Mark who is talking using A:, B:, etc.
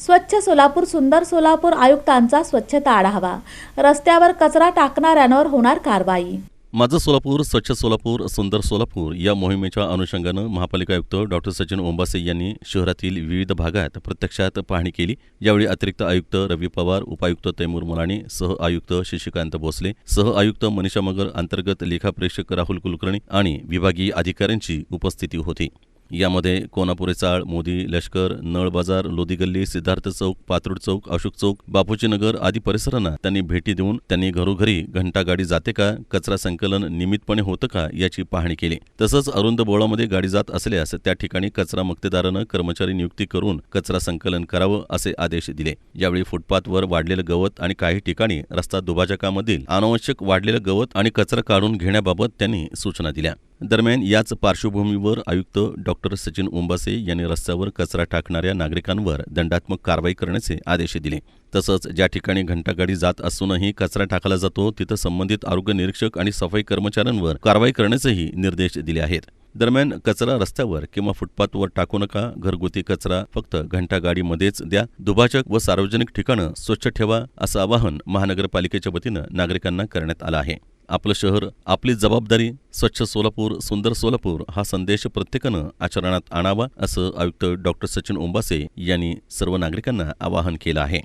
A: स्वच्छ सोलापूर सुंदर सोलापूर आयुक्तांचा स्वच्छता आढावा. रस्त्यावर कचरा टाकणाऱ्यांवर होणार कारवाई.
B: माझं सोलापूर स्वच्छ सोलापूर सुंदर सोलापूर या मोहिमेच्या अनुषंगानं महापालिका आयुक्त डॉक्टर सचिन ओंबासे यांनी शहरातील विविध भागात प्रत्यक्षात पाहणी केली. यावेळी अतिरिक्त आयुक्त रवी पवार उपायुक्त तैमूर मुलाणी सह आयुक्त शशिकांत भोसले सह आयुक्त मनीषा मगर अंतर्गत लेखाप्रेक्षक राहुल कुलकर्णी आणि विभागीय अधिकाऱ्यांची उपस्थिती होती. यामध्ये कोनापुरे चाळ मोदी लष्कर नळ बाजार लोधी गल्ली सिद्धार्थ चौक पात्रुड चौक अशोक चौक बापूजी नगर आदी परिसरांना त्यांनी भेटी देऊन त्यांनी घरोघरी घंटा गाडी जाते का कचरा संकलन नियमितपणे होतं का याची पाहणी केली. तसंच अरुंद बोळामध्ये गाडी जात असल्यास त्या ठिकाणी कचरा मक्तेदारानं कर्मचारी नियुक्ती करून कचरा संकलन करावं असे आदेश दिले. यावेळी फुटपाथवर वाढलेलं गवत आणि काही ठिकाणी रस्ता दुभाजकामधील अनावश्यक वाढलेलं गवत आणि कचरा काढून घेण्याबाबत त्यांनी सूचना दिल्या. दरम्यान याच पार्श्वभूमीवर आयुक्त डॉक्टर सचिन ओंबासे यांनी रस्त्यावर कचरा टाकणाऱ्या नागरिकांवर दंडात्मक कारवाई करण्याचे आदेश दिले. तसंच ज्या ठिकाणी घंटागाडी जात असूनही कचरा टाकला जातो तिथं संबंधित आरोग्य निरीक्षक आणि सफाई कर्मचाऱ्यांवर कारवाई करण्याचेही निर्देश दिले आहेत. दरम्यान कचरा रस्त्यावर किंवा फुटपाथवर टाकू नका घरगुती कचरा फक्त घंटागाडीमध्येच द्या दुभाजक व सार्वजनिक ठिकाणं स्वच्छ ठेवा असं आवाहन महानगरपालिकेच्या वतीनं नागरिकांना करण्यात आलं आहे. आपलं शहर आपली जबाबदारी स्वच्छ सोलापूर सुंदर सोलापूर हा संदेश प्रत्येकानं आचरणात आणावा असं आयुक्त डॉक्टर सचिन ओंबासे यांनी सर्व नागरिकांना आवाहन केलं आहे.